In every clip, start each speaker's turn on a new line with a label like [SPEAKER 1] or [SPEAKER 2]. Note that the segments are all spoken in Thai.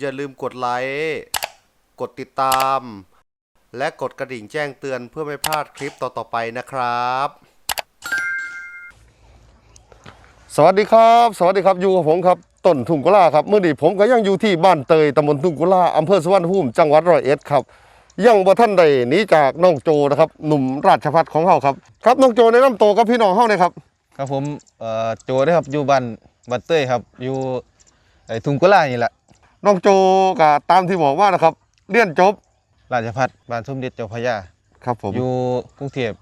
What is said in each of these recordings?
[SPEAKER 1] อย่าลืมกดไลค์กดติดตาม และกดกระดิ่งแจ้งเตือนเพื่อไม่พลาดคลิปต่อๆไปนะครับ
[SPEAKER 2] สวัสดีครับ สวัสดีครับอยู่กับผมครับต้นทุ่งกุลาครับเมื่อนี้ผมก็ยังอยู่ที่บ้านเตยตำบลทุ่งกุลาอำเภอสุวรรณภูมิจังหวัดร้อยเอ็ดครับยังบ่ท่านใดหนีจากน้องโจนะครับ หนุ่มราชพัฒของเฮาครับครับน้องโจแนะนำตัวกับพี่น้องเฮาเลยครับ
[SPEAKER 3] ครับผมเอ่อโจได้ครับอยู่บ้านบ้านเต้ยครับ อยู่ไอ้ทุ่งกุลานี่แหละ
[SPEAKER 2] น้องโจก็ตามที่บอกว่านะครับ เรียนจบ
[SPEAKER 3] ราชพัฒบ้านสมเด็จเจ้าพระยา
[SPEAKER 2] ครับผม
[SPEAKER 3] อยู่กรุงเทพ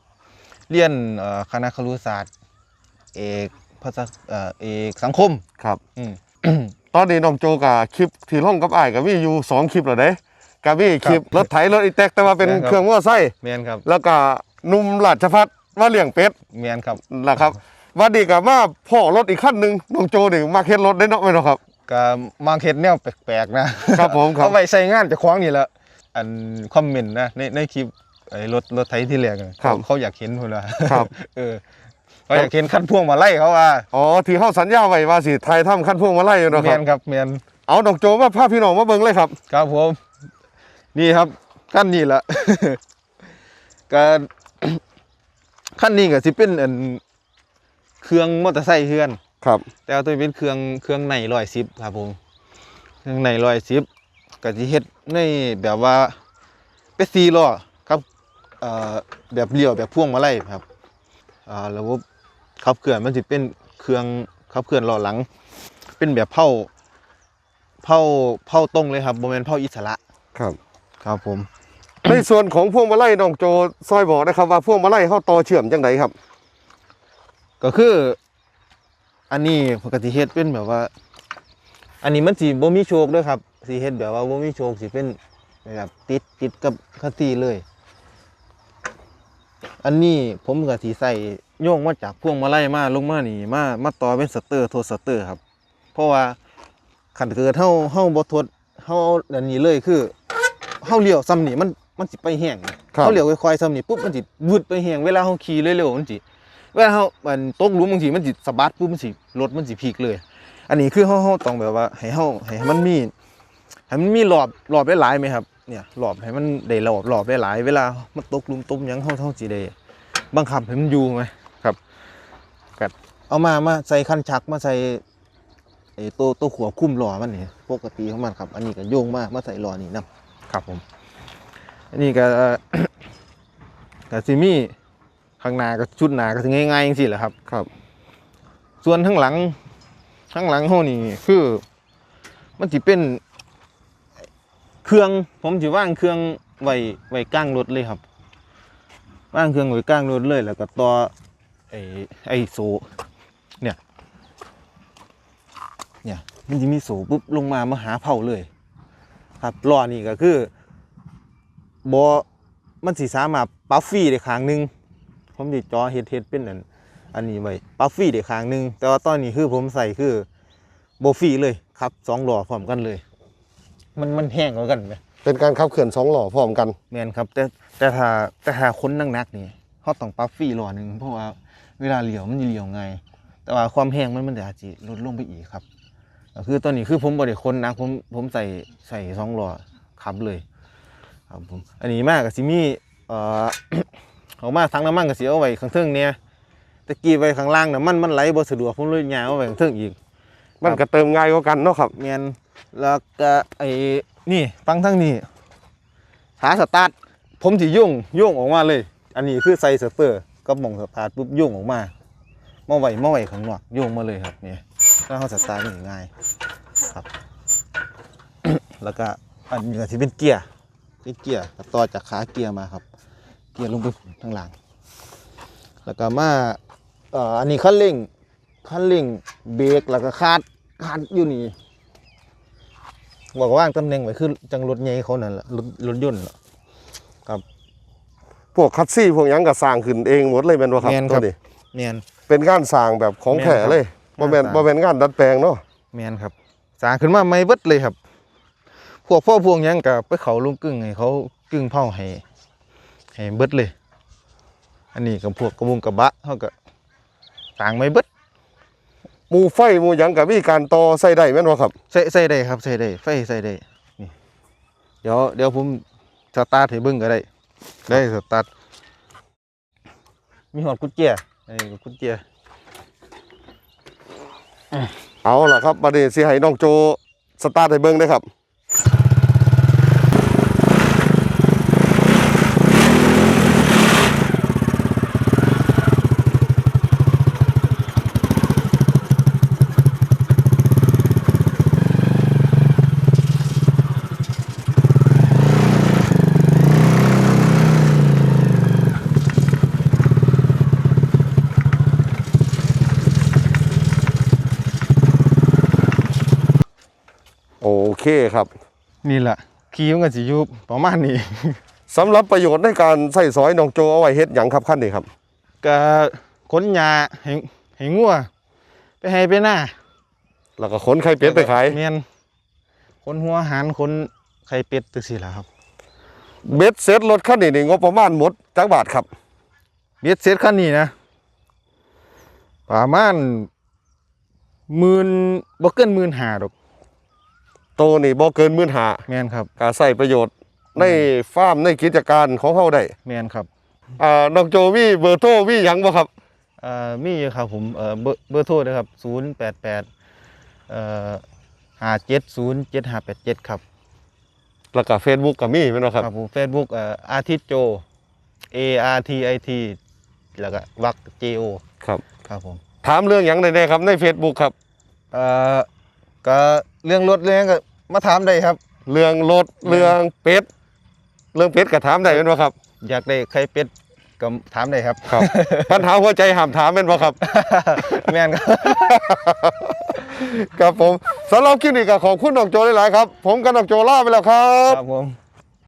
[SPEAKER 3] เรียนเอ่อคณะครุศาสตร์ เอกภาษาเอ่อเอกสังคม
[SPEAKER 2] ครับ
[SPEAKER 3] อืม
[SPEAKER 2] ตอนนี้น้องโจกับคลิปที่ล่องกับอ้ายก็มีอยู่สองคลิปแล้วเด้ก็มีคลิปรถไถรถอีแตกแต่ว่าเป็น
[SPEAKER 3] ครับ
[SPEAKER 2] เครื่องมอเตอร์ไซค์
[SPEAKER 3] แมนครับ
[SPEAKER 2] แล้วก็หนุ่มราชพัฒว่าเลี้ยงเป็ด
[SPEAKER 3] แมนครับ
[SPEAKER 2] นะครับวันดีกับมาพ่อรถอีกขั้นหนึ่งน้องโจนี่มาเฮ็ดรถได้เนาะไหมเนาะครับ
[SPEAKER 3] ก็มาเฮ็ดแนวแปลกๆนะครับ
[SPEAKER 2] ผมครับ
[SPEAKER 3] เอาไว้ใช้งานเจะคล้าของนี่แหละอันคอมเมนต์นะในในคลิปไอ้รถรถไถที่แรกอะ
[SPEAKER 2] ครับ
[SPEAKER 3] เขาอยากเห็นพุ่นว่า
[SPEAKER 2] ครับ
[SPEAKER 3] เออเขาอยากเห็นขั้นพ่วงมาไล่เขาว่า
[SPEAKER 2] อ๋อที่เฮาสัญญาไว้ว่าสิไทยทำขั้นพวงมาไล่อยู่เนาะ
[SPEAKER 3] แม
[SPEAKER 2] ครับ
[SPEAKER 3] นครับแมน
[SPEAKER 2] เอาน้องโจมาพาพี่น้องมาเบิ่งเลยครับ
[SPEAKER 3] ครับผมนี่ครับขั้นนี้ละการขั้นนี้ก็สิเป็นอันเครื่องมอเตอร์ไซค์เฮือน
[SPEAKER 2] ครับ
[SPEAKER 3] แต่ว่าตัวนี้เป็นเครื่องเครื่องในร้อยสิบครับผมเครื่องในร้อยสิบก็สิเฮ็ดในแบบว่าเป็นซีล้อครับเอ่อแบบเลี้ยวแบบพ่วงมาไล่ครับอ่าระบบขับเคลื่อนมันสิเป็นเครื่องขับเคลื่อนล้อหลัง เป็นแบบเผาเผาเผาตรงเลยครับโมเมนเผาอิสระ
[SPEAKER 2] ครับ
[SPEAKER 3] ครับผม
[SPEAKER 2] ในส่วนของพวงมาลัยน้องโจซอยบอกนะครับว่าพวงมาลัยเฮาต่อเชื่อมจังไดครับ
[SPEAKER 3] ก็คือ อันนี้ปกติเฮ็ดเป็นแบบว่า อันนี้มันสิบ่มีโชคด้วยครับสิเฮ็ดแบบว่าบ่มีโชคสิเป็นแบบติดติดกับคัตตี้เลย อันนี้ผมก็สิใส่โยงมาจากพวงมาลัยมาลงมานี่มามาต่อเป็นสเตอร์โทษสเตอร์ครับ เพราะว่าคันเกิดเฮาเฮาบ่ทดเฮาเอาอันนี้เลยคือเฮาเลี้ยวซ้ำนี่มันมันสิไปแห้ง
[SPEAKER 2] ครับ
[SPEAKER 3] เฮาเลี้ยวค่อยๆซ้ำนี่ปุ๊บมันสิวืดไปแห้งเวลาเฮาขี่เร็วๆมันสิ เวลาเขามันตกหลุมบางทีมันสิสะบัดปุ๊บมันสิรถมันสิพลิกเลย อันนี้คือเขาเขาต้องแบบว่าให้เขาให้มันมีให้มันมีหลอบหลอบได้หลายไหมครับเนี่ยหลอบให้มันได้หลอบหลอบได้หลาย เวลามันตกหลุมต้มยังเขาเท่าสิได้บังคับให้มันอยู่ไหมครับกัดเอามามาใส่คันชักมาใส่ไอ้ตัวตัวขัวบคุ้มหล่อมันนี่ปกติของมันครับ อันนี้ก็โยงมามาใส่หล่อนี่นํครับผม อันนี้ก็ก็สิมี่ ข้างหน้าก็ชุดหน้าก็ถึงง่ายๆจังซี่แหละครับ
[SPEAKER 2] ครับ
[SPEAKER 3] ส่วนข้างหลังข้างหลังเฮานี่คือ มันสิเป็น เครื่องผมสิวางเครื่องไว้ไว้กลางรถเลยครับวางเครื่องไว้กลางรถเลย แล้วก็ต่อไอ้ไอ้โซ่เนี่ย เนี่ย มันจะมีโซ่ปุ๊บลงมามาหาเผาเลย ครับล้อนี่ก็คือบอมันสิสามารถปรับฟรีได้ครั้งหนึง ผมดิจอเฮ็ดเฮ็ดเป็นอันอันนี้ไว้ปรับฟรีได้ครั้งหนึง แต่ว่าตอนนี้คือผมใส่คือโบฟรีเลยครับสองล้อพร้อมกันเลย มันมันแห้งกว่ากันไหม
[SPEAKER 2] เป็นการขับเคลื่อนสองหล่อพร้อมกัน
[SPEAKER 3] แมนครับ แต่แต่ถ้าแต่ถ้าคนนักๆนี่เขาต้องปรับฟรีล้อหนึ่งเพราะว่าเวลาเลี้ยวมันจะเลี้ยวง่ายแต่ว่าความแห้งมันมันอาจจะลดลงไปอีกครับก็คือตอนนี้คือผมบริคนนะผมผมใส่ใส่สองล้อขับเลยครับผมอันนี้มากกับซิมีเอ่อ ออกมาทั้งน้ำมันกับเสียเอาไว้ข้างเทิงเนี่ยตะกี้ไว้ข้างล่างน้ำมันมันไหลบ่สะดวกผมเลยย้ายเอาไว้ข้างเทิงอีก
[SPEAKER 2] มันก็เติมง่ายกว่ากันเนาะครับ
[SPEAKER 3] แมนแล้วก็ไอ้นี่ฟังทั้งนี้หาสตาร์ทผมสิยุ่งยุ่งออกมาเลย อันนี้คือใส่สเตอร์ก็มองสตาร์ทปุ๊บยุ่งออกมามาไว้มาไว้ข้างนอกยุ่งมาเลยครับนี่ถ้าเขาสตาร์ทนี่ง่ายครับ แล้วก็อันนี้ก็ที่เป็นเกียร์เป็นเกียร์ต่อจากขาเกียร์มาครับ เกียร์ลงไปข้างหลัง แล้วก็มาเอ่ออันนี้คันเร่งคันเร่งเบรกแล้วก็คาดคาดอยู่นี่บอกว่าว่างตำแหน่งไว้คือจังรถใหญ่เขานั่นแหละรถรถยนต์น่ะ
[SPEAKER 2] พวกคัตซี่พวกหยังก็สร้างขึ้นเองหมดเลยแม่นบ่ครับ
[SPEAKER 3] แม่นค
[SPEAKER 2] ตั
[SPEAKER 3] รั
[SPEAKER 2] ว
[SPEAKER 3] บ
[SPEAKER 2] นี้
[SPEAKER 3] แมน
[SPEAKER 2] เป็นการสร้างแบบของแท้เลย
[SPEAKER 3] แม่
[SPEAKER 2] บ่
[SPEAKER 3] นครับ
[SPEAKER 2] แม่นบ่แม่นงานดัดแปลงเนาะ
[SPEAKER 3] แมนครับสร้างขึ้นมาไม่เบิดเลยครับ พวกพ่อพวกหยังกับไปเขาลุงกึ่งให้เขากึ่งเผาให้ ให้เบิดเลย อันนี้กับพวกกระบุงกระบะเขาก็สร้างไม่เบิด
[SPEAKER 2] หมูไฟหมูหยังกับมีการต่อใส่ได้แม่นบ่ครับ
[SPEAKER 3] ใส่ใส่ได้ครับใส่ได้ไฟใส่ได้นี่เดี๋ยวเดี๋ยวผมสตาร์ทให้เบิ่งก็ได้ ได้สตาร์ทมีหอดกุญแจนี่กุญแจ
[SPEAKER 2] เอาล่ะครับบัดนี้สิให้น้องโจสตาร์ทให้เบิ่งเด้อครับ โอเคครับ
[SPEAKER 3] นี่แหละขี่มันก็สิอยู่ประมาณนี้
[SPEAKER 2] สำหรับประโยชน์ในการใส่ซอยน้องโจเอาไว้เฮ็ดหยังครับขั้นนี้ครับ
[SPEAKER 3] ก็ขนหญ้าให้ให้งัวไปให้ไปหน้า
[SPEAKER 2] แล้วก็ขนไข่เป็ดไปขาย
[SPEAKER 3] เมียนขนหัวหารขนไข่เป็ดตึกสิล่ะครับ
[SPEAKER 2] เบ็ดเสร็จรถคันนี้นี่งบประมาณหมดจักบาทครับ
[SPEAKER 3] เบ็ดเสร็จคันนี้นะ ประมาณหมื่นบ่เกินหมื่นห้าดอก
[SPEAKER 2] โตนี่บ่เกินหมื่นหา
[SPEAKER 3] แม่นครับ
[SPEAKER 2] การใส่ประโยชน์ในฟาร์มในกิจการของเฮาได้
[SPEAKER 3] แม่นครับ
[SPEAKER 2] อ่าน้องโจมีเบอร์โทรมีหยังบ่ครับ
[SPEAKER 3] เอ่อมีอยู่ครับผมเอ่อเบอร์เบอร์โทรนะครับ088เอ่อ5707587ครับ
[SPEAKER 2] แล้วก็ Facebook ก็มีแม่นบ่ครับ
[SPEAKER 3] ครับผม Facebook เอ่ออาทิตย์โจ A R T I T แล้วก็วัก J O
[SPEAKER 2] ครับ
[SPEAKER 3] ครับผม
[SPEAKER 2] ถามเรื่องหยังได้แน่ครับใน Facebook ครับ
[SPEAKER 3] เอ่อ ก็เรื่องรถเรื่องก็มาถามได้ครับ
[SPEAKER 2] เรื่องรถเรื่องเป็ดเรื่องเป็ดก็ถามได้แม่นบ่ครับ
[SPEAKER 3] อยากได้ไข่เป็ดก็ถามได้ครับ
[SPEAKER 2] ครับ ปัญหาหัวใจห้ามถามแม่นบ่ครับ
[SPEAKER 3] แม่นครับ
[SPEAKER 2] ครับผมสำหรับคลิปนี้ก็ขอบคุณน้องโจหลายๆครับ ผมกับน้องโจลาไปแล้วครับ
[SPEAKER 3] ครับผม